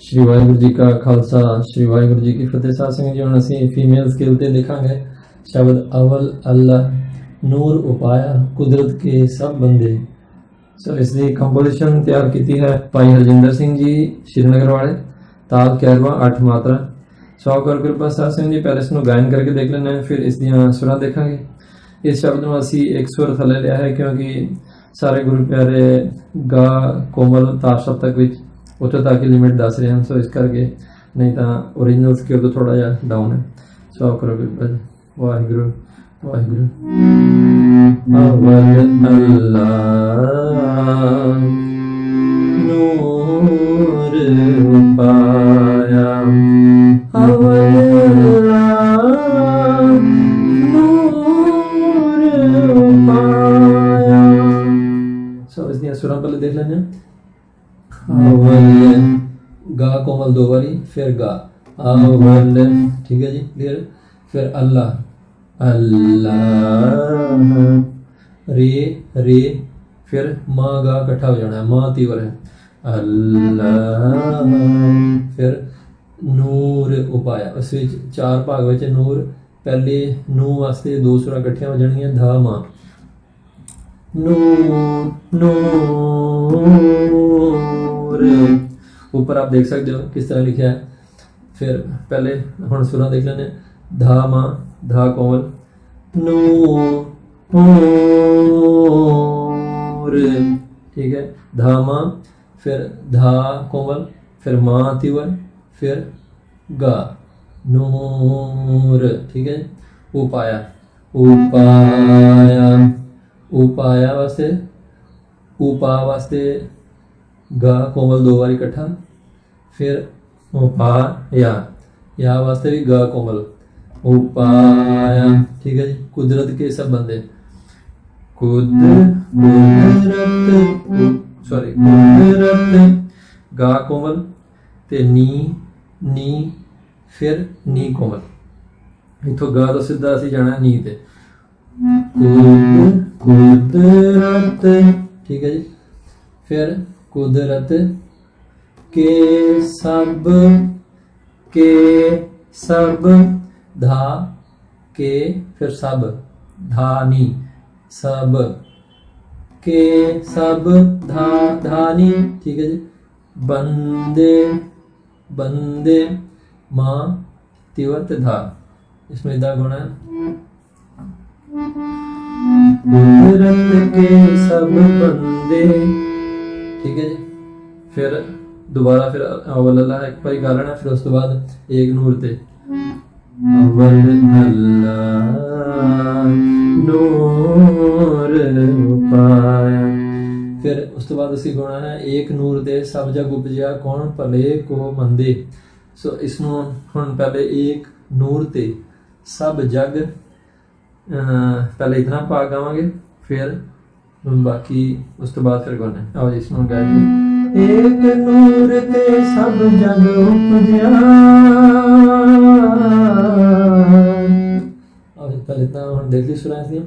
ਸ਼੍ਰੀ ਵਾਹਿਗੁਰੂ ਜੀ ਕਾ ਖਾਲਸਾ, ਸ਼੍ਰੀ ਵਾਹਿਗੁਰੂ ਜੀ ਕੀ ਫਤਿਹ। ਸਾਧ ਸੰਗਤ ਜੀ, ਹੁਣ ਅਸੀਂ ਫੀਮੇਲ ਸਕਿੱਲ ਤੇ ਦੇਖਾਂਗੇ। ਸ਼ਬਦ ਅਵਲ, ਅੱਲਾ, ਨੂਰ, ਉਪਾਇਆ, ਕੁਦਰਤ ਕੇ ਸਭ ਬੰਦੇ। ਸੋ ਇਸ ਦੀ ਕੰਪੋਜੀਸ਼ਨ ਤਿਆਰ ਕੀਤੀ ਹੈ ਭਾਈ ਹਰਜਿੰਦਰ ਸਿੰਘ ਜੀ, ਸ਼੍ਰੀਨਗਰ ਵਾਲੇ, ਤਾਲ, ਕੈਰਵਾ 8 ਮਾਤਰਾ। ਸੋ ਕਰ ਕਿਰਪਾ ਸਾਧ ਸੰਗਤ ਜੀ, ਪਹਿਲੇ ਇਸ ਨੂੰ ਗਾਇਨ ਕਰਕੇ ਦੇਖ ਲੈਣਾ ਫਿਰ ਇਸ ਦੀਆਂ ਸੁਰਾਂ ਦੇਖਾਂਗੇ। ਇਸ ਸ਼ਬਦ ਨੂੰ ਅਸੀਂ ਇੱਕ ਸੁਰ ਥੱਲੇ ਲਿਆ ਹੈ, ਕਿਉਂਕਿ ਸਾਰੇ ਗੁਰੂ ਪਿਆਰੇ ਗਾ ਕੋਮਲ ਤਾਰ ਸਪਤਕ ਵਿੱਚ ਉੱਥੇ ਤੱਕ ਹੀ ਲਿਮਿਟ ਦੱਸ ਰਹੇ ਹਨ ਸੋ ਇਸ ਕਰਕੇ ਨਹੀਂ ਤਾਂ origignal ਸਕਿੱਲ ਤੋਂ ਥੋੜਾ ਜਿਹਾ ਡਾਊਨ ਹੈ ਸੋ ਕਰੋ ਕਿਰਪਾ ਜੀ। ਵਾਹਿਗੁਰੂ ਵਾਹਿਗੁਰੂ ਅਵਲ ਅੱਲਾ ਗਾ ਅਵਲ ਠੀਕ ਹੈ ਜੀ ਕਲੀਅਰ ਫਿਰ ਅੱਲਾ ਅੱਲਾ ਰੇ ਰੇ ਫਿਰ ਮਾਂ ਗਾ ਇਕੱਠਾ ਹੋ ਜਾਣਾ ਹੈ ਮਾਂ ਤੀਵਰ ਹੈ ਅੱਲਾ ਫਿਰ ਨੂਰ ਉਪਾਇਆ ਉਸ ਵਿੱਚ ਚਾਰ ਭਾਗ ਵਿੱਚ ਨੂਰ ਪਹਿਲੇ ਨੂੰ ਵਾਸਤੇ ਦੋ ਸੁਰਾਂ ਇਕੱਠੀਆਂ ਹੋ ਜਾਣਗੀਆਂ ਧਾ ਮਾਂ ਨੂਰ ਨੂਰ ऊपर आप देख सकते हो किस तरह लिखा है ਫਿਰ ਪਹਿਲੇ ਹੁਣ ਸੁਰਾਂ ਦੇਖ ਲੈਣੇ ਧਾ, ਮਾ, ਧਾ, ਕੋਮਲ। ਨੂ ਪੂਰ ਠੀਕ ਹੈ। ਧਾ, ਮਾ, ਫਿਰ ਧਾ, ਕੋਮਲ, ਫਿਰ ਮਾ ਤਿਵਰ ਫਿਰ ਗਾ। ਨੂਰ ਠੀਕ ਹੈ। ਉਪਾਇਆ। ਉਪਾਇਆ। ਉਪਾਇਆ ਵਾਸਤੇ, ਉਪਾ ਵਾਸਤੇ ਗਾ, ਕੋਮਲ ਦੋ ਵਾਰ ਇਕੱਠਾ। ਫਿਰ ਉਪਾ ਯਾ ਵਾਸਤੇ ਵੀ ਗਾ ਕੋਮਲ। ਉਪਾਇਆ। ਠੀਕ ਹੈ ਜੀ। ਕੁਦਰਤ ਕੇ ਸਭ ਬੰਦੇ। ਕੁਦਰਤ ਸੌਰੀ ਕੁਦਰਤ। ਗਾ ਕੋਮਲ ਤੇ ਨੀ ਨੀ, ਫਿਰ ਨੀ ਕੋਮਲ। ਇਥੋਂ ਗਾ ਤੋਂ ਸਿੱਧਾ ਅਸੀਂ ਜਾਣਾ ਨੀ ਤੇ। ਕੁਦਰਤ। ਠੀਕ ਹੈ ਜੀ। ਫਿਰ ਕੁਦਰਤ ਕੇ ਸਭ ਕੇ ਸਭ ਧਾ ਕੇ ਫਿਰ ਸਭ ਧਾਨੀ ਸਭ ਕੇ ਸਭ ਧਾ ਧਾਨੀ ਠੀਕ ਹੈ ਜੀ ਬੰਦੇ ਬੰਦੇ ਮਾਂ ਤਿਵਤ ਧਾ इसमें इधर गुण है कुदरत के सब बंदे ठीक है जी फिर ਦੁਬਾਰਾ ਫਿਰ ਅਵਲ ਅੱਲਾਹ ਅਕਬਰ ਹੀ ਗਾਲਣਾ ਫਿਰ ਉਸ ਤੋਂ ਬਾਅਦ ਏਕ ਨੂਰ ਤੇ। ਅਵਲ ਅੱਲਾਹ ਨੂਰ ਪਾਇਆ ਫਿਰ ਉਸ ਤੋਂ ਬਾਅਦ ਅਸੀਂ ਗਾਉਣਾ ਹੈ ਏਕ ਨੂਰ ਦੇ ਸਭ ਜਗ ਉਪਜਿਆ ਕੌਣ ਭਲੇ ਕੋ ਮੰਦੇ। ਸੋ ਇਸ ਨੂੰ ਹੁਣ ਪਹਿਲੇ ਏਕ ਨੂਰ ਤੇ ਸਭ ਜਗ ਪਹਿਲੇ ਇਤਨਾ ਪਾ ਗਾਵਾਂਗੇ, ਫਿਰ ਬਾਕੀ ਉਸ ਤੋਂ ਬਾਅਦ ਫਿਰ ਗਾਉਣਾ ਆਓ ਇਸ ਨੂੰ ਗਾਈਏ ਏਕ ਨੂਰ ਤੇ ਸਭ ਜਗ ਉਪਜਿਆ। ਆਓ ਪਹਿਲੇ ਤਾਂ ਹੁਣ ਦੇਖ ਲਈ ਸੁਰਾਂ ਸੀ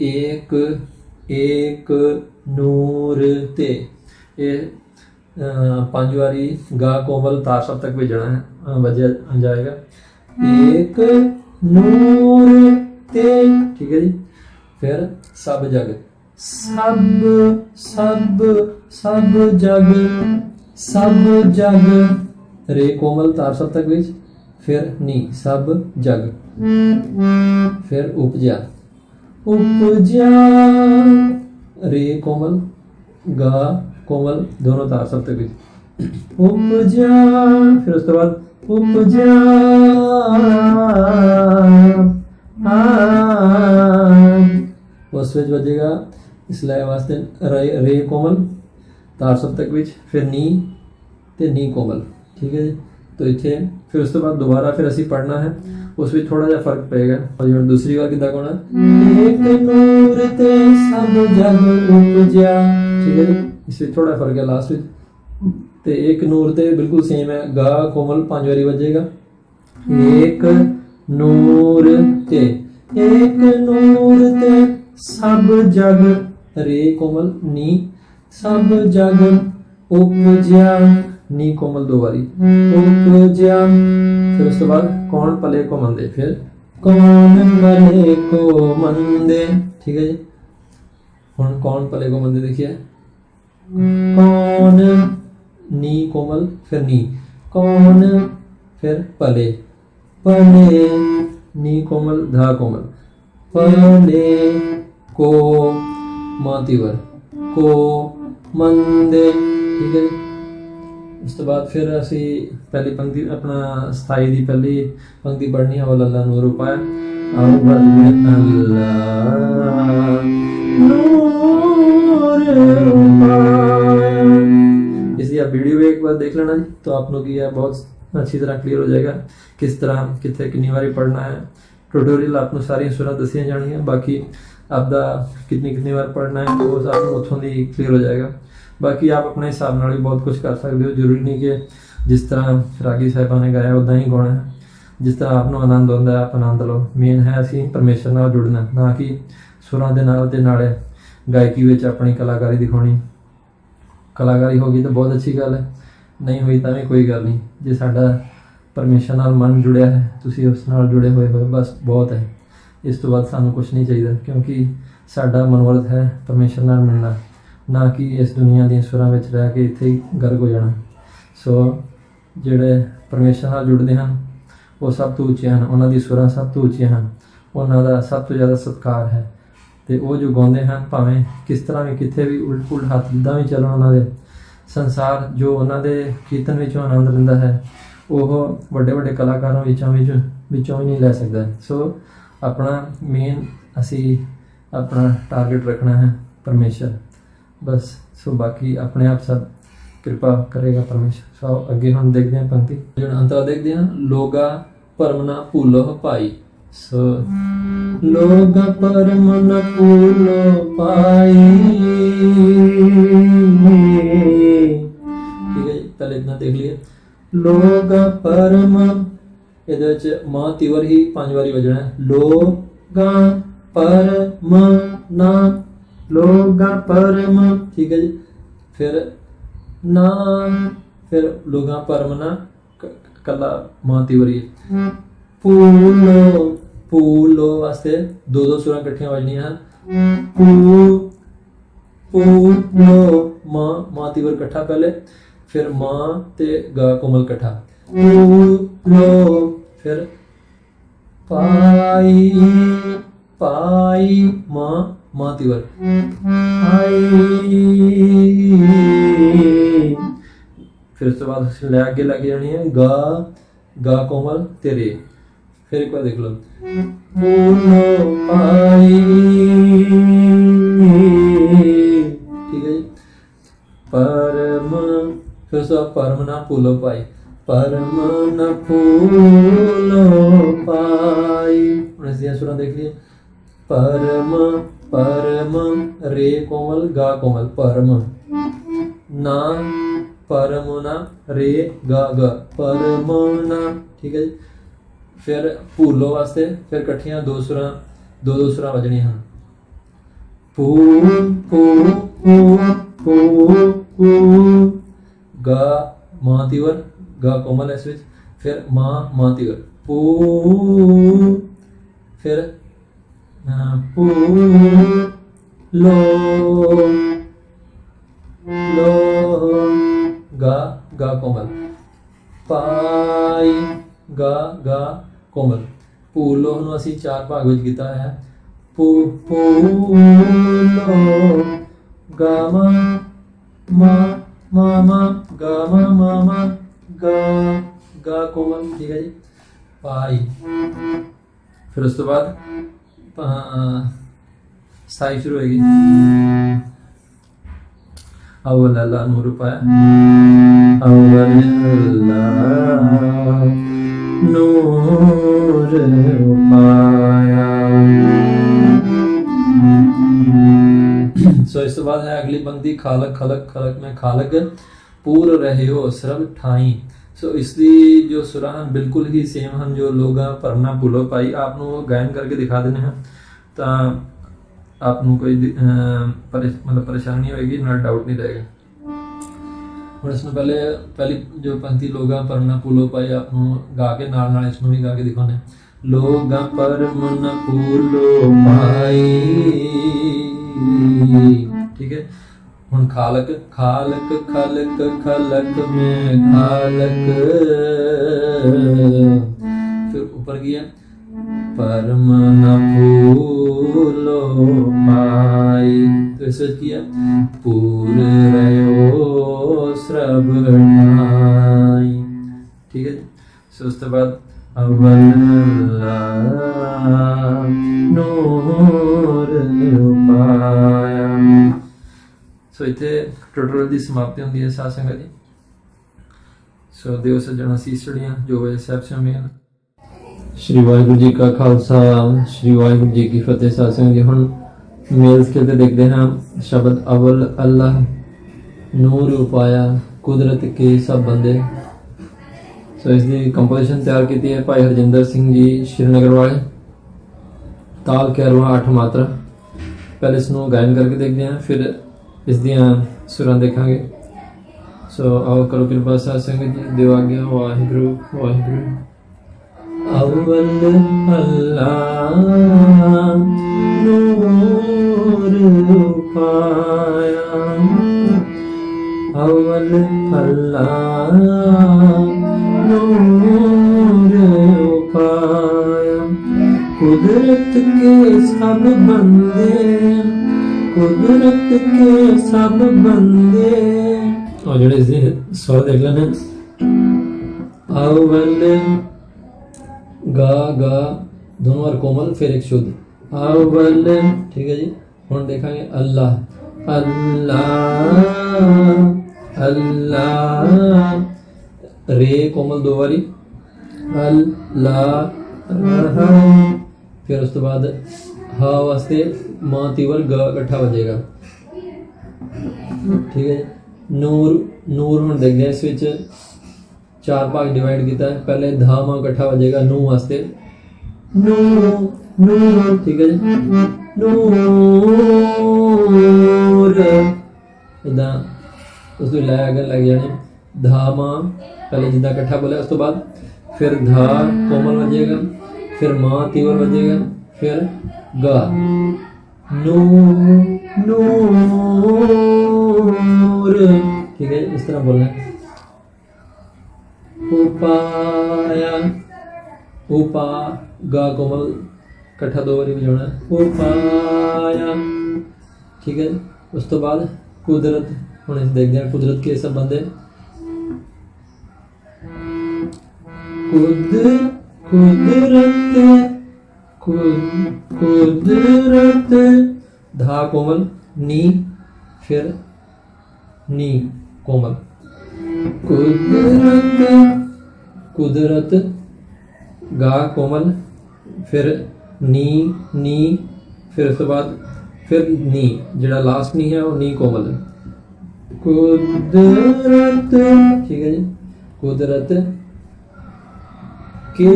ਏਕ ਏਕ ਨੂਰ ਤੇ। ਇਹ ਪੰਜ ਵਾਰੀ ਗਾ ਕੋਮਲ ਤਾਰ ਸਭ ਤੱਕ ਭੇਜਣਾ ਹੈ। ਅਹ, ਜਾਏਗਾ। ਏਕ ਨੂਰ ਤੇ ਠੀਕ ਹੈ ਜੀ। ਫਿਰ ਸਭ ਜਗ। ਸਭ ਸਭ ਸਭ ਜਗ ਸਭ ਜਗ। ਰੇ ਕੋਮਲ ਤਾਰ ਸਭ ਤੱਕ ਵਿੱਚ ਫਿਰ ਨੀ ਸਭ ਜਗ। ਫਿਰ ਉਪਜਿਆ। ਉਪਜਿਆ। ਰੇ ਕੋਮਲ ਗਾ ਕੋਮਲ ਦੋਨੋਂ ਤਾਰ ਸਭ ਤੱਕ ਵਿੱਚ। ਉਪਜਿਆ। ਫਿਰ ਉਸ ਤੋਂ ਬਾਅਦ ਉਪਜਿਆ। ਆ ਉਸ ਵਿੱਚ ਵੱਜੇਗਾ ਇਸ ਲਈ ਵਾਸਤੇ ਰੇ ਕੋਮਲ ਤਾਰ ਸਭ ਤੱਕ ਵਿੱਚ ਫਿਰ ਨੀ ਤੇ ਨੀ ਕੋਮਲ ਠੀਕ ਹੈ ਜੀ? तो ਇੱਥੇ ਫਿਰ ਉਸ ਤੋਂ ਬਾਅਦ ਦੁਬਾਰਾ ਫਿਰ ਅਸੀਂ ਪੜਨਾ ਹੈ। ਉਸ ਵਿੱਚ ਥੋੜਾ ਜਿਹਾ ਫ਼ਰਕ ਪਏਗਾ। ਔਰ ਹੁਣ ਦੂਸਰੀ ਵਾਰ ਕਿਦਾਂ ਗਾਉਣਾ ਏਕ ਨੂਰ ਤੇ ਸਭ ਜਗ ਉਪਜਿਆ। ਠੀਕ ਹੈ ਜੀ? ਇਸ ਵਿੱਚ ਥੋੜਾ ਫ਼ਰਕ ਹੈ ਲਾਸਟ ਵਿੱਚ। ਤੇ ਇੱਕ ਨੂਰ ਤੇ ਬਿਲਕੁਲ ਸੇਮ ਹੈ। ਗਾ ਕੋਮਲ ਪੰਜ ਵਾਰੀ ਵੱਜੇਗਾ। ਏਕ ਨੂਰ ਤੇ। ਏਕ ਨੂਰ ਤੇ ਸਭ ਜਗ ਰੇ ਕੋਮਲ ਨੀ, ਸਭ ਜਗ ਉਪਜਿਆ। ਨੀ ਕੋਮਲ ਦੋ ਵਾਰੀ। ਉਪਜਿਆ। ਫਿਰ ਉਸ ਤੋਂ ਬਾਅਦ ਕੌਣ ਪਲੇ ਕੋ ਮੰਦੇ ਫਿਰ ਕੌਣ ਭਲੇ ਕੋ ਮੰਦੇ ਠੀਕ ਹੈ ਜੀ। ਹੁਣ ਕੌਣ ਭਲੇ ਕੋ ਮੰਦੇ ਦੇਖਿਆ ਕੌਣ ਨੀ ਕੋਮਲ, ਫਿਰ ਨੀ। ਕੌਣ ਫਿਰ ਪਲੇ? ਪਲੇ ਨੀ ਕੋਮਲ, ਧਾ ਕੋਮਲ। ਪਲੇ ਕੋ मातिवर को मंदे ठीक है जी ਉਸ ਤੋਂ ਬਾਅਦ ਫਿਰ ਅਸੀਂ ਪਹਿਲੀ ਪੰਕਤੀ ਆਪਣਾ ਸਥਾਈ ਦੀ ਪਹਿਲੀ ਪੰਕਤੀ ਪੜ੍ਹਨੀ ਹੈ ਉਹ ਅੱਲਾ ਨੂਰ ਪਾਇਆ ਆਓ ਪੜ੍ਹਦੇ ਹਾਂ ਅੱਲਾ इसलिए आप वीडियो एक बार देख लेना जी तो आप लोग ये बहुत अच्छी तरह क्लियर हो जाएगा किस तरह कितने कितनी बारी पढ़ना है ट्यूटोरियल आपको सारी सुरा दसिया जानी है बाकी आपका कितनी कितनी बार पढ़ना है वो सब उतों ਦੀ क्लियर हो जाएगा ਬਾਕੀ ਆਪ ਆਪਣੇ ਹਿਸਾਬ ਨਾਲ ਵੀ ਬਹੁਤ ਕੁਝ ਕਰ ਸਕਦੇ ਹੋ ਜ਼ਰੂਰੀ ਨਹੀਂ ਕਿ ਜਿਸ ਤਰ੍ਹਾਂ ਰਾਗੀ ਸਾਹਿਬਾਂ ਨੇ ਗਾਇਆ ਉਦਾਂ ਹੀ ਗਾਉਣਾ ਹੈ ਜਿਸ ਤਰ੍ਹਾਂ ਆਪ ਨੂੰ ਆਨੰਦ ਆਉਂਦਾ ਹੈ ਆਪ ਆਨੰਦ ਲਓ ਮੇਨ ਹੈ ਅਸੀਂ ਪਰਮੇਸ਼ਰ ਨਾਲ ਜੁੜਨਾ ਨਾ ਕਿ ਸੁਰਾਂ ਦੇ ਨਾਲ ਤੇ ਨਾਲੇ ਗਾਇਕੀ ਵਿੱਚ ਆਪਣੀ ਕਲਾਕਾਰੀ ਦਿਖਾਉਣੀ ਕਲਾਕਾਰੀ ਹੋ ਗਈ ਤਾਂ ਬਹੁਤ ਅੱਛੀ ਗੱਲ ਹੈ ਨਹੀਂ ਹੋਈ ਤਾਂ ਵੀ ਕੋਈ ਗੱਲ ਨਹੀਂ ਜੇ ਸਾਡਾ ਪਰਮੇਸ਼ਰ ਨਾਲ ਮਨ ਜੁੜਿਆ ਹੈ ਤੁਸੀਂ ਉਸ ਨਾਲ ਜੁੜੇ ਹੋਏ ਹੋ ਬਸ ਬਹੁਤ ਹੈ ਇਸ ਤੋਂ ਬਾਅਦ ਸਾਨੂੰ ਕੁਝ ਨਹੀਂ ਚਾਹੀਦਾ, ਕਿਉਂਕਿ ਸਾਡਾ ਮਨੋਰਥ ਹੈ ਪਰਮੇਸ਼ਰ ਨਾਲ ਮਿਲਣਾ, ਨਾ ਕਿ ਇਸ ਦੁਨੀਆ ਦੀਆਂ ਸੁਰਾਂ ਵਿੱਚ ਰਹਿ ਕੇ ਇੱਥੇ ਹੀ ਗਰਕ ਹੋ ਜਾਣਾ। ਸੋ ਜਿਹੜੇ ਪਰਮੇਸ਼ਰ ਨਾਲ ਜੁੜਦੇ ਹਨ, ਉਹ ਸਭ ਤੋਂ ਉੱਚੇ ਹਨ, ਉਹਨਾਂ ਦੀ ਸੁਰਾਂ ਸਭ ਤੋਂ ਉੱਚੀਆਂ ਹਨ, ਉਹਨਾਂ ਦਾ ਸਭ ਤੋਂ ਜ਼ਿਆਦਾ ਸਤਿਕਾਰ ਹੈ। ਤੇ ਉਹ ਜੋ ਗਾਉਂਦੇ ਹਨ, ਭਾਵੇਂ ਕਿਸ ਤਰ੍ਹਾਂ ਵੀ, ਕਿੱਥੇ ਵੀ ਉਲਟ ਉਲਟ ਹੱਥ ਜਿੱਦਾਂ ਵੀ ਚੱਲਣ ਉਹਨਾਂ ਦੇ, ਸੰਸਾਰ ਜੋ ਉਹਨਾਂ ਦੇ ਕੀਰਤਨ ਵਿੱਚੋਂ ਆਨੰਦ ਲੈਂਦਾ ਹੈ, ਉਹ ਵੱਡੇ ਵੱਡੇ ਕਲਾਕਾਰਾਂ ਵਿੱਚੋਂ ਵਿੱਚ ਵਿੱਚੋਂ ਵੀ ਨਹੀਂ ਲੈ ਸਕਦਾ। ਸੋ ਆਪਣਾ ਮੇਨ ਅਸੀਂ ਆਪਣਾ ਟਾਰਗੇਟ ਰੱਖਣਾ ਹੈ ਪਰਮੇਸ਼ਰ। ਬਸ, ਸੋ ਬਾਕੀ ਆਪਣੇ ਆਪ ਸਭ ਕਿਰਪਾ ਕਰੇਗਾ ਪਰਮੇਸ਼ਰ। ਸੋ ਅੱਗੇ ਹੁਣ ਦੇਖਦੇ ਹਾਂ ਪੰਕਤੀ। ਜਿਹੜਾ ਅੰਤਰਾ ਦੇਖਦੇ ਹਾਂ, ਲੋਗਾ ਪਰਮਨਾ ਭੂਲੋ ਭਾਈ। ਸੋ ਲੋਗਾ ਪਰਮਨਾ ਭੂਲੋ ਪਾਈ ਠੀਕ ਹੈ ਜੀ, ਪਹਿਲੇ ਇਤਨਾ ਦੇਖ ਲਈਏ। ਲੋਗਾ ਪਰਮ ਇਹਦੇ ਵਿੱਚ ਮਾਂ ਤਿਵਰ ਹੀ ਪੰਜ ਵਾਰੀ ਵਜਣਾ ਲੋ ਗਾ ਪਰਮ ਨਾ ਲੋਗਾ ਪਰਮ। ਠੀਕ ਹੈ ਜੀ। ਫਿਰ ਨਾ, ਫਿਰ ਲੋਗਾ ਪਰਮ ਨਾ ਕ- ਕੱਲਾ ਮਾਂ ਤਿਵਰੀ ਪੂਲੋ ਪੂਲੋ ਵਾਸਤੇ ਦੋ ਦੋ ਸੁਰਾਂ ਇਕੱਠੀਆਂ ਵੱਜਣੀਆਂ ਹਨ। ਪੂ ਪੂਲੋ ਮਾਂ ਮਾਂ ਤਿਵਰ ਇਕੱਠਾ ਪਹਿਲੇ, ਫਿਰ ਮਾਂ ਤੇ ਗਾ ਕੋਮਲ ਇਕੱਠਾ। ਪੂਲੋ ਫਿਰ ਪਾਈ ਪਾਈ ਮਾਂ ਮਾਂ ਤਿਵਰ ਆਈ ਫਿਰ ਉਸ ਤੋਂ ਬਾਅਦ ਅਸੀਂ ਲੈ ਅੱਗੇ ਲੱਗ ਜਾਣੀ ਹੈ, ਗਾ ਗਾ ਕੋਮਲ ਤੇਰੇ। ਫਿਰ ਇੱਕ ਵਾਰ ਦੇਖ ਲਓ। ਪੂਨੋ ਪਾਈ। ਠੀਕ ਹੈ ਜੀ। ਪਰਮ, ਫਿਰ ਉਸ ਸੋ ਪਰਮ ਨਾ ਭੂਲੋ ਪਾਈ ਪਰਮ ਨਾ ਭੂਲੋ ਪਾਈ ਹੁਣ ਅਸੀਂ ਇਹ ਸੁਰਾਂ ਦੇਖ ਲਈਏ। ਪਰਮ ਪਰਮ, ਰੇ ਕੋਮਲ, ਗਾ ਕੋਮਲ। ਪਰਮ। ਨਾ ਪਰਮ ਨਾ, ਰੇ, ਗਾ ਗਾ। ਠੀਕ ਹੈ ਜੀ। ਫਿਰ ਭੂਲੋ ਵਾਸਤੇ ਫਿਰ ਇਕੱਠੀਆਂ ਦੋ ਸੁਰਾਂ, ਦੋ ਦੋ ਸੁਰਾਂ ਵੱਜਣੀਆਂ ਹਨ। ਪੂ ਪੂ ਪੂ ਪੂ। ਗਾ, ਮਾਂ ਤਿਵਰ। ਗਾ ਕੋਮਲ ਇਸ ਵਿੱਚ, ਫਿਰ ਮਾਂ ਮਾਂ ਦੀ ਗੱਲ। ਪੂ, ਫਿਰ ਪੂ, ਲੋ ਲੋ, ਗਾ ਗਾ ਕੋਮਲ। ਪਾਈ, ਗਾ ਗਾ ਕੋਮਲ। ਪੂਲੋ ਨੂੰ ਅਸੀਂ ਚਾਰ ਭਾਗ ਵਿੱਚ ਕੀਤਾ ਹੈ। ਪੂ ਪੂਲੋ ਗਾ, ਮਾ ਮਾ ਮਾ ਮਾ, ਗਾ, ਮਾ ਮਾ ਮਾ ਗਾ ਗਾ ਕੋਮਲ ਠੀਕ ਹੈ ਜੀ ਪਾਈ ਫਿਰ ਉਸ ਤੋਂ ਬਾਅਦ ਪਾ- ਸਾਈ ਸ਼ੁਰੂ ਹੋਏਗੀ ਅਵਲ ਅੱਲਾ ਨੂਰ ਪਾਇਆ ਅਵਲ ਅੱਲਾ ਨੂਰ ਪਾਇਆ ਸੋ ਇਸ ਤੋਂ ਬਾਅਦ ਹੈ ਅਗਲੀ ਪੰਕਤੀ ਖਾਲਕ ਖਲਕ ਖਲਕ ਮੈਂ ਖਾਲਕ ਪੂਰ ਰਹੇ ਹੋ ਠਾਈ ਸੋ ਇਸ ਦੀ ਜੋ ਸੁਰਾਂ ਬਿਲਕੁਲ ਹੀ ਸੇਮ ਹਨ ਜੋ ਲੋਗਾ ਪਰਨਾ ਭੁੱਲੋ ਪਾਈ ਆਪ ਨੂੰ ਗਾਇਨ ਕਰਕੇ ਦਿਖਾ ਦਿੰਦੇ ਹਾਂ। ਤਾਂ ਆਪ ਨੂੰ ਕੋਈ ਮਤਲਬ ਪਰੇਸ਼ਾਨੀ ਹੋਏਗੀ, ਨਾਲ ਡਾਊਟ ਨਹੀਂ ਰਹੇਗਾ। ਹੁਣ ਇਸ ਨੂੰ ਪਹਿਲੇ, ਪਹਿਲੀ ਜੋ ਪੰਕਤੀ ਲੋਗਾ ਪਰਮਨਾ ਭੁੱਲੋ ਪਾਈ ਆਪ ਨੂੰ ਗਾ ਕੇ ਨਾਲ ਨਾਲ ਇਸ ਨੂੰ ਵੀ ਗਾ ਕੇ ਦਿਖਾਉਣੇ ਲੋਗਾ ਪਰਮਨ ਪੂਲੋ ਪਾਈ ਠੀਕ ਹੈ? ਹੁਣ ਖਾਲਕ ਖਾਲਕ, ਖਲਕ ਖਲਕ ਮੈਂ ਖਾਲਕ। ਫਿਰ ਉੱਪਰ ਗਿਆ ਪਰਮ ਨ ਭੂਲੋ ਪਾਈ ਇਸ ਕਿਆ ਪੂਰ ਰਿਓ ਸਰਬਨਾਈ ਠੀਕ ਹੈ ਸੋ ਉਸ ਤੋਂ ਬਾਅਦ ਅਵਲ ਸੋ ਇੱਥੇ ਟਿਊਟੋਰੀਅਲ ਦੀ ਸਮਾਪਤੀ ਹੁੰਦੀ ਹੈ ਸਾਧ ਸੰਗਤ ਜੀ ਸੋ ਦਿਓ ਸੱਜਣਾ ਸੀਸੜੀਆਂ ਜੋ ਵੇ ਸਾਹਿਬ ਸ਼ਾਮਿਲ ਸ਼੍ਰੀ ਵਾਹਿਗੁਰੂ ਜੀ ਕਾ ਖਾਲਸਾ ਸ਼੍ਰੀ ਵਾਹਿਗੁਰੂ ਜੀ ਕੀ ਫਤਿਹ ਸਾਧ ਸੰਗਤ ਜੀ ਹੁਣ ਮੇਲ ਸਕੇਲ ਤੇ ਦੇਖਦੇ ਹਾਂ ਸ਼ਬਦ ਅਵਲ ਅੱਲਾਹ ਨੂਰ ਉਪਾਇਆ ਕੁਦਰਤ ਕੇ ਸਭ ਬੰਦੇ ਸੋ ਇਸ ਦੀ ਕੰਪੋਜੀਸ਼ਨ ਤਿਆਰ ਕੀਤੀ ਹੈ ਭਾਈ ਹਰਜਿੰਦਰ ਸਿੰਘ ਜੀ ਸ਼੍ਰੀਨਗਰ ਵਾਲੇ ਤਾਲ ਕੈਰਵਾ 8 ਮਾਤਰਾ ਪਹਿਲੇ ਇਸ ਨੂੰ ਗਾਇਨ ਕਰਕੇ ਦੇਖਦੇ ਹਾਂ ਫਿਰ ਇਸ ਦੀਆਂ ਸੁਰਾਂ ਦੇਖਾਂਗੇ। ਸੋ ਆਓ ਕਰੋ ਕਿਰਪਾ ਸਾਧ ਸੰਗਤ ਜੀ। ਦਿਓ ਆਗਿਆ। ਵਾਹਿਗੁਰੂ ਵਾਹਿਗੁਰੂ। ਅਵਲ ਅੱਲਾਹ ਨੂਰ ਪਾਇਆ। ਅਵਲ ਅੱਲਾਹ ਨੂਰ ਪਾਇਆ। ਕੁਦਰਤ ਕੇ ਸਭ ਬੰਦੇ ਕੁਦਰਤ ਕੇ ਸਭ ਬੰਦੇ। ਔਰ ਜਿਹੜੇ ਇਸ ਦੇ ਸਵਰ ਦੇਖ ਲੈਣੇ ਅਵਲ ਗਾ ਗਾ। ਦੋਨੋਂ ਵਾਰ ਕੋਮਲ, ਫਿਰ ਇੱਕ ਸ਼ੁੱਧ। ਅਵਲ ਠੀਕ ਹੈ ਜੀ। ਹੁਣ ਦੇਖਾਂਗੇ ਅੱਲਾ ਅੱਲਾ ਅੱਲਾ ਰੇ ਕੋਮਲ ਦੋ ਵਾਰੀ। ਅੱਲਾ ਰਹਾ ਫਿਰ ਉਸ ਤੋਂ ਬਾਅਦ ਹਾ, ਵਾਸਤੇ ਮਾਂ ਤਿਵਲ ਗ ਇਕੱਠਾ ਵਜੇਗਾ। ਠੀਕ ਹੈ ਜੀ। ਨੂਰ ਨੂਰ ਹੁਣ ਦੇਖਦੇ ਹਾਂ ਇਸ ਵਿੱਚ ਚਾਰ ਭਾਗ ਡਿਵਾਈਡ ਕੀਤਾ ਹੈ। ਪਹਿਲੇ ਧਾ, ਮਾਂ ਇਕੱਠਾ ਵਜੇਗਾ ਨੂੰ ਵਾਸਤੇ। ਨੂੰ ਨੂੰ ਠੀਕ ਹੈ ਜੀ। ਨੂਰ। ਇਦਾਂ ਉਸ ਨੂੰ ਲੈ ਅਗਰ ਲੱਗ ਜਾਣੇ। ਧਾ, ਮਾਂ, ਪਹਿਲੇ ਜਿੱਦਾਂ ਇਕੱਠਾ ਬੋਲਿਆ, ਉਸ ਤੋਂ ਬਾਅਦ ਫਿਰ ਧਾ ਕੋਮਲ ਵਜੇਗਾ, ਫਿਰ ਮਾਂ ਤਿਵਰ ਵਜੇਗਾ, ਫਿਰ ਗਾ. ਨੂੰ ਨੂਰ। ਠੀਕ ਹੈ ਜੀ, ਇਸ ਤਰ੍ਹਾਂ ਬੋਲਣਾ ਹੈ। ਉਪਾਇਆ ਉਪਾ ਗਾ ਇਕੱਠਾ ਦੋ ਵਾਰੀ ਵਜਾਉਣਾ ਹੈ। ਉਪਾਇਆ ਠੀਕ ਹੈ ਉਸ ਤੋਂ ਬਾਅਦ ਕੁਦਰਤ ਹੁਣ ਇਸ ਦੇਖਦੇ ਹਾਂ ਕੁਦਰਤ ਕੇ ਸਭ ਬੰਦੇ ਕੁਦ ਕੁਦਰਤ ਕੁਦਰਤ ਧਾ ਕੋਮਲ, ਨੀ, ਫਿਰ ਨੀ ਕੋਮਲ। ਕੁਦਰਤ ਕੁਦਰਤ ਗਾ ਕੋਮਲ, ਫਿਰ ਨੀ ਨੀ, ਫਿਰ ਉਸ ਤੋਂ ਬਾਅਦ ਫਿਰ ਨੀ, ਜਿਹੜਾ ਲਾਸਟ ਨੀ ਹੈ ਉਹ ਨੀ ਕੋਮਲ। ਹੈ ਕੁਦਰਤ, ਠੀਕ ਹੈ ਜੀ। ਕੁਦਰਤ ਕੇ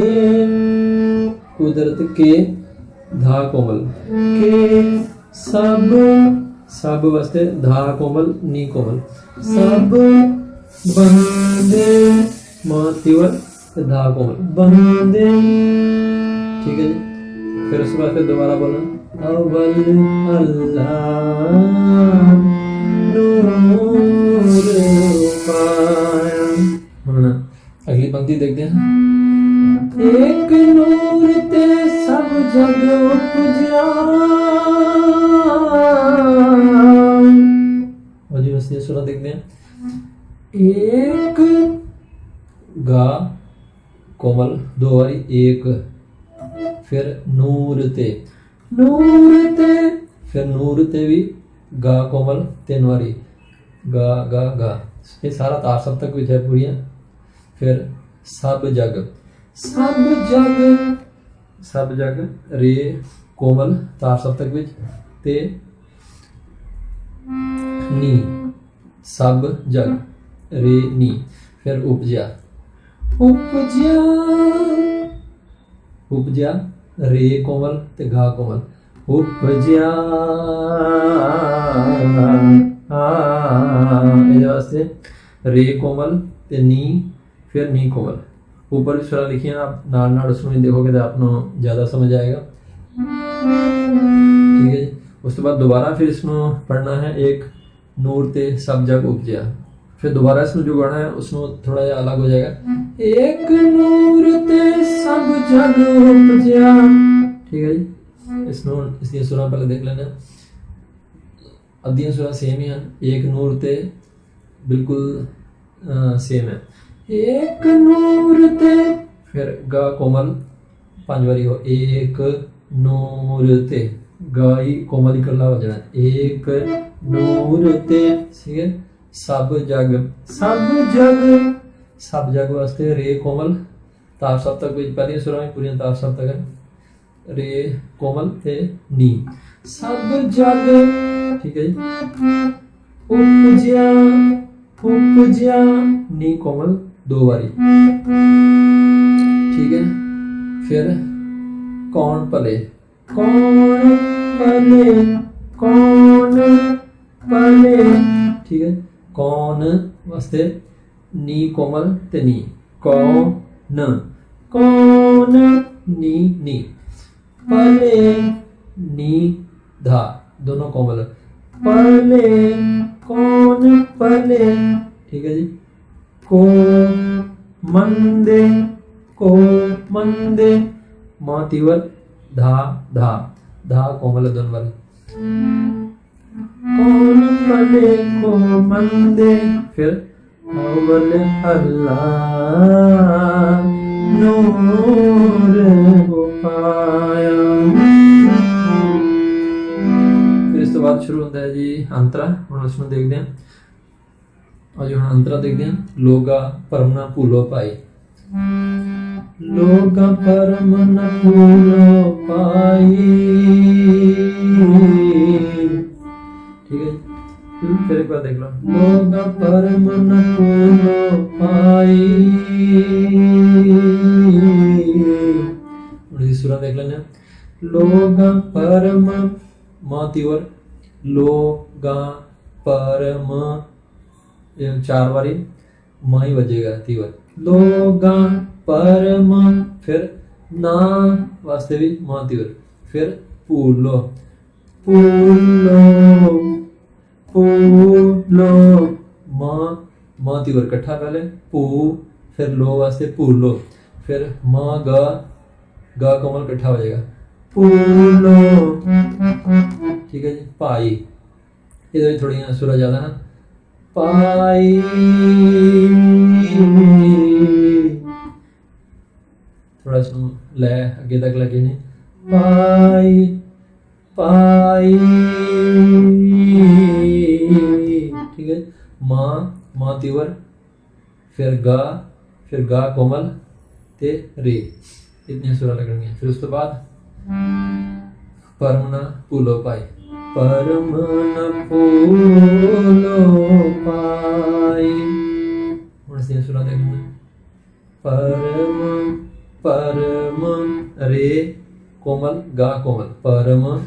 ਕੁਦਰਤ ਕੇ ਧਾ ਕੋਮਲ ਕੇ ਸਭ ਸਭ ਵਾਸਤੇ ਧਾ ਕੋਮਲ ਨੀ ਕੋਮਲ ਸਭ ਬੰਦੇ ਮਾਂ ਤਿਵਰ ਤੇ ਧਾ ਕੋਮਲ ਬੰਦੇ ਠੀਕ ਹੈ ਜੀ ਫਿਰ ਉਸ ਤੋਂ ਬਾਅਦ ਫਿਰ ਦੁਬਾਰਾ ਬੋਲਣਾ ਅਵਲ ਅੱਲਾਹ ਨੂਰ ਪਾਇਆ ਹੁਣ ਅਗਲੀ ਪੰਕਤੀ ਜਗ ਉਪਜਿਆ ਉਹ ਜੀ ਅਸੀਂ ਸੁਰਾ ਦੇਖਦੇ ਹਾਂ। ਇੱਕ ਗਾ ਕੋਮਲ ਦੋ ਵਾਰੀ ਇੱਕ। ਫਿਰ ਨੂਰ ਤੇ। ਨੂਰ ਤੇ। ਫਿਰ ਨੂਰ ਤੇ ਵੀ ਗਾ ਕੋਮਲ ਤਿੰਨ ਵਾਰੀ। ਗਾ ਗਾ ਗਾ। ਇਹ ਸਾਰਾ ਤਾਰ ਸਪਤਕ ਵਿੱਚ ਹੈ ਪੂਰੀਆਂ। ਫਿਰ ਸਭ ਜਗ। ਸਭ ਜਗ। ਸਬ ਜਗ ਰੇ ਕੋਮਲ ਤਾਰ ਸਪਤਕ ਵਿੱਚ ਤੇ ਨੀ ਸਭ ਜਗ ਰੇ ਨੀ। ਫਿਰ ਉਪਜਿਆ। ਉਪਜਿਆ। ਉਪਜਿਆ ਰੇ ਕੋਮਲ ਤੇ ਗਾ ਕੋਮਲ। ਉਪਜਿਆ। ਆ ਇਹਦੇ ਵਾਸਤੇ ਰੇ ਕੋਮਲ ਤੇ ਨੀ, ਫਿਰ ਨੀ ਕੋਮਲ। ਉੱਪਰ ਵੀ ਸੁਰਾਂ ਲਿਖੀਆਂ ਆਪ ਨਾਲ ਨਾਲ ਉਸ ਨੂੰ ਵੀ ਦੇਖੋਗੇ ਜ਼ਿਆਦਾ ਸਮਝ ਆਏਗਾ। ਠੀਕ ਹੈ ਜੀ। ਉਸ ਤੋਂ ਬਾਅਦ ਦੁਬਾਰਾ ਫਿਰ ਇਸ ਨੂੰ ਪੜ੍ਹਨਾ ਹੈ ਇੱਕ ਨੂਰ ਤੇ ਸਭ ਜਗ ਉਪਜਿਆ। ਫਿਰ ਦੁਬਾਰਾ ਇਸ ਨੂੰ ਜੋ ਹੈ, ਉਸ ਨੂੰ ਥੋੜਾ ਜਿਹਾ ਅਲੱਗ ਹੋ ਜਾਏਗਾ। ਇੱਕ ਨੂਰ ਤੇ ਸਭ ਜਗ ਉਪਜਿਆ। ਠੀਕ ਹੈ ਜੀ। ਇਸ ਨੂੰ ਇਸ ਦੀਆਂ ਸੁਰਾਂ ਪਹਿਲੇ ਦੇਖ ਲੈਣਾ ਅੱਧੀਆਂ ਸੁਰਾਂ ਸੇਮ ਹੀ ਹਨ। ਇੱਕ ਨੂਰ ਤੇ ਬਿਲਕੁਲ ਸੇਮ ਹੈ। ਇੱਕ ਨੂਰ ਤੇ ਫਿਰ ਗਾ ਕੋਮਲ, ਪੰਜ ਵਾਰੀ ਹੋ ਇੱਕ ਨੂਰ ਤੇ। ਗਾ ਹੀ ਕੋਮਲ ਇਕੱਲਾ ਹੋ ਜਾਣਾ। ਇੱਕ ਨੂਰ ਤੇ, ਠੀਕ ਹੈ? ਸਭ ਜਗ। ਸਭ ਜਗ। ਸਭ ਜਗ ਵਾਸਤੇ ਰੇ ਕੋਮਲ। ਤਾਰ ਸਭ ਤੱਕ ਵਿੱਚ ਪਹਿਲੀਆਂ ਸੁਰਾਂ ਵਿੱਚ ਪੂਰੀਆਂ, ਤਾਪ ਸਭ ਤੱਕ ਹੈ ਰੇ ਕੋਮਲ ਤੇ ਨੀ। ਸਭ ਜਗ। ਠੀਕ ਹੈ ਜੀ? ਉਪਜਿਆ ਉਪਜਿਆ, ਨੀ ਕੋਮਲ, ਦੋ ਵਾਰੀ। ਫਿਰ ਕੌਣ ਭਲੇ? ਕੌਣ ਭਲੇ? ਕੌਣ ਭਲੇ? ਠੀਕ ਹੈ। ਕੌਣ ਵਾਸਤੇ? ਨੀ ਕੋਮਲ ਤੇ ਨੀ। ਕੌਣ? ਕੌਣ ਨੀ ਨੀ। ਭਲੇ ਨੀ ਧਾ। ਦੋਨੋਂ ਕੋਮਲ। ਭਲੇ ਕੌਣ ਭਲੇ? ਠੀਕ ਹੈ ਜੀ। ਕੋ ਮੰਦੇ? ਕੋ ਮੰਦੇ ਮਾਂ ਤਿਵਰ ਧਾ ਧਾ ਧਾ ਕੋਮਲ ਦੋਨ ਵਾਲੀ ਕੌਣ ਭਲੇ ਕੋ ਮੰਦੇ ਫਿਰ ਅਵਲ ਅੱਲਾ ਨੂਰ ਉਪਾਇਆ ਫਿਰ ਇਸ ਤੋਂ ਬਾਅਦ ਸ਼ੁਰੂ ਹੁੰਦਾ ਹੈ ਜੀ ਅੰਤਰਾ ਹੁਣ ਉਸ ਨੂੰ ਦੇਖਦੇ ਹਾਂ ਅੱਜ ਹੁਣ ਅੰਤਰਾ ਦੇਖਦੇ ਹਾਂ ਲੋਗਾ ਪਰਮ ਨ ਭੂਲੋ ਪਾਈ। ਠੀਕ ਹੈ ਫਿਰ ਇੱਕ ਵਾਰ ਦੇਖ ਲਓ। ਲੋਗਾ ਪਰਮ ਨ ਭੂਲੋ ਪਾਈ। ਹੁਣ ਇਹ ਸੂਰਾ ਦੇਖ ਹਾਂ। ਲੋਗਾ ਪਰਮ ਮਾਤਿਵਰ ਲੋਗਾ ਪਰਮ ਇਹ ਚਾਰ ਵਾਰੀ। ਮਾਂ ਹੀ ਵਜੇਗਾ ਤੀਵਰ ਲੋਗਾ ਪਰਮ ਫਿਰ ਨਾ ਵਾਸਤੇ ਵੀ ਮਾਂ ਤੀਵਰ ਫਿਰ ਭੂਲੋ ਭੂਲੋ ਭੂਲੋ ਮਾਂ ਮਾਂ ਤੀਵਰ ਇਕੱਠਾ ਪਹਿਲੇ ਭੂ, ਫਿਰ ਲੋ ਵਾਸਤੇ ਭੂਲੋ ਫਿਰ ਮਾਂ, ਗਾ ਗਾ ਕੋਮਲ ਇਕੱਠਾ ਹੋ ਜਾਏਗਾ। ਭੂਲੋ ਠੀਕ ਹੈ ਜੀ, ਭਾਈ। ਇਹਦੇ ਵਿੱਚ ਥੋੜੀਆਂ ਸੁਰਾਂ ਜ਼ਿਆਦਾ ਹਨ। ਪਾਈ। ਥੋੜਾ ਇਸ ਲੈ, ਅੱਗੇ ਤੱਕ ਲੱਗੇ ਨੇ। ਪਾਈ ਪਾਈ। ਠੀਕ ਹੈ। ਮਾਂ ਮਾਂ ਤਿਵਰ, ਫਿਰ ਗਾ ਫਿਰ ਗਾ ਕੋਮਲ ਤੇ ਰੇ। ਇਤਨੀਆਂ ਸੁਰਾਂ ਲੱਗਣਗੀਆਂ। ਫਿਰ ਉਸ ਤੋਂ ਬਾਅਦ ਪਰਮ ਨਾ ਭੂਲੋ ਪਾਈ ਪਰਮ ਨ ਭੂਲੋ ਪਾਈ ਹੁਣ ਅਸੀਂ ਇਹ ਸੁਰਾਂ ਦੇਖਣਾ ਪਰਮ ਪਰਮ ਰੇ ਕੋਮਲ ਗਾ ਕੋਮਲ ਪਰਮ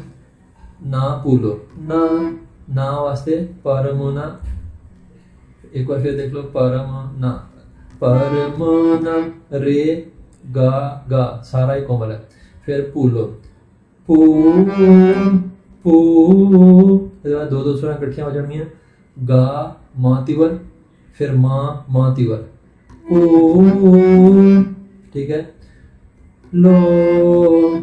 ਨਾ ਭੂਲੋ ਨਾ ਨਾ ਵਾਸਤੇ ਪਰਮ ਨਾ ਇੱਕ ਵਾਰ ਫਿਰ ਦੇਖ ਲਓ ਪਰਮ ਨਾ ਪਰਮ ਨਾ ਰੇ ਗਾ ਗਾ ਸਾਰਾ ਹੀ ਇਹਦੇ ਬਾਅਦ ਦੋ ਦੋ ਸੁਰਾਂ ਇਕੱਠੀਆਂ ਹੋ ਜਾਣਗੀਆਂ। ਗਾ ਮਾਤਿਵਰ ਫਿਰ ਮਾਂ ਮਾਤਿਵਰ ਪੂ ਠੀਕ ਹੈ। ਲੋ,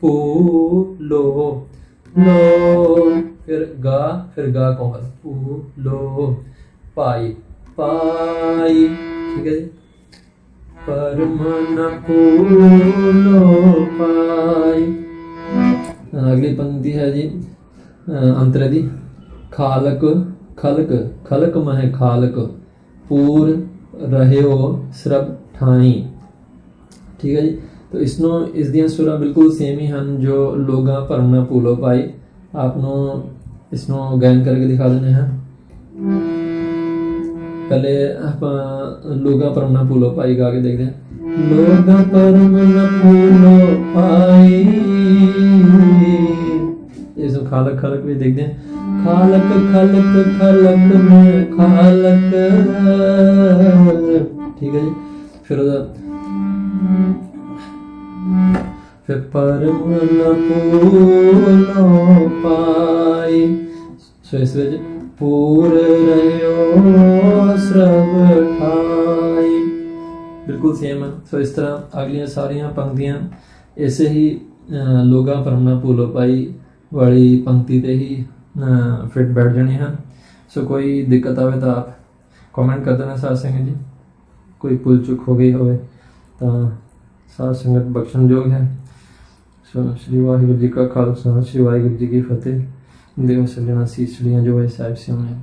ਪੂ, ਲੋ ਲੋ, ਫਿਰ ਗਾ ਫਿਰ ਗਾ ਕੋਮਲ। ਪੂ, ਲੋ, ਪਾਈ ਪਾਈ, ਠੀਕ ਹੈ ਜੀ। ਪਰਮ ਨ ਭੂਲੋ ਪਾਈ। ਅਗਲੀ ਪੰਕਤੀ ਹੈ ਜੀ ਅੰਤਰੇ ਦੀ, ਖਾਲਕ, ਖਲਕ ਖਲਕ ਮਹਿ ਖਾਲਕ, ਪੂਰ ਰਹਿਓ ਸਰਬ ਠਾਈ ਠੀਕ ਹੈ ਜੀ, ਤਾਂ ਇਸ ਨੂੰ ਇਸ ਦੀਆਂ ਸੁਰਾਂ ਬਿਲਕੁਲ ਸੇਮ ਹੀ ਹਨ ਜੋ ਲੋਗਾ ਭਰਨਾ ਭੂਲੋ ਪਾਈ ਆਪ ਨੂੰ ਇਸ ਨੂੰ ਗਾਇਨ ਕਰਕੇ ਦਿਖਾ ਦਿੰਦੇ ਹਾਂ। ਪਹਿਲੇ ਆਪਾਂ ਲੋਗਾ ਪਰਮਨਾ ਭੂਲੋ ਪਾਈ ਗਾ ਕੇ ਦੇਖਦੇ ਹਾਂ। ਲੋਗਾ ਪਰਮਨਾ ਭੂਲੋ ਪਾਈ ਇਸ ਨੂੰ ਖਾਲਕ ਖਾਲਕ ਵੀ ਦੇਖਦੇ ਹਾਂ। ਖਾਲਕ ਖਲਕ ਖਲਕ ਮੈਂ ਖਾਲਕ ਠੀਕ ਹੈ ਜੀ। ਫਿਰ ਉਹਦਾ ਫਿਰ ਸੋ ਇਸ ਵਿੱਚ ਪੂਰ ਰਹਿਓ ਸਰਬ ਠਾਈ। ਬਿਲਕੁਲ ਸੇਮ ਸੋ ਇਸ ਤਰ੍ਹਾਂ ਅਗਲੀਆਂ ਸਾਰੀਆਂ ਪੰਕਤੀਆਂ ਇਸੇ ਹੀ ਅਹ, ਲੋਗਾ ਪਰਮਨਾ ਭੂਲੋ ਪਾਈ। ਵਾਲੀ ਪੰਕਤੀ ਤੇ ਹੀ ਫਿਟ ਬੈਠ ਜਾਣੇ ਹਨ ਸੋ ਕੋਈ ਦਿੱਕਤ ਆਵੇ ਤਾਂ ਆਪ ਕਮੈਂਟ ਕਰ ਦੇਣਾ ਸਾਧ ਸੰਗਤ ਜੀ। ਕੋਈ ਭੁੱਲ ਚੁੱਕ ਹੋ ਗਈ ਹੋਵੇ ਤਾਂ ਸਾਧ ਸੰਗਤ ਬਖਸ਼ਣਯੋਗ ਹੈ। ਸੋ ਸ਼੍ਰੀ ਵਾਹਿਗੁਰੂ ਜੀ ਕਾ ਖਾਲਸਾ, ਸ਼੍ਰੀ ਵਾਹਿਗੁਰੂ ਜੀ ਕੀ ਫਤਿਹ। ਦੇਵ ਸੱਜਣਾ ਸੀਸੜੀਆਂ ਜੋ ਹੈ ਸਾਹਿਬ ਸਿਉਣੇ।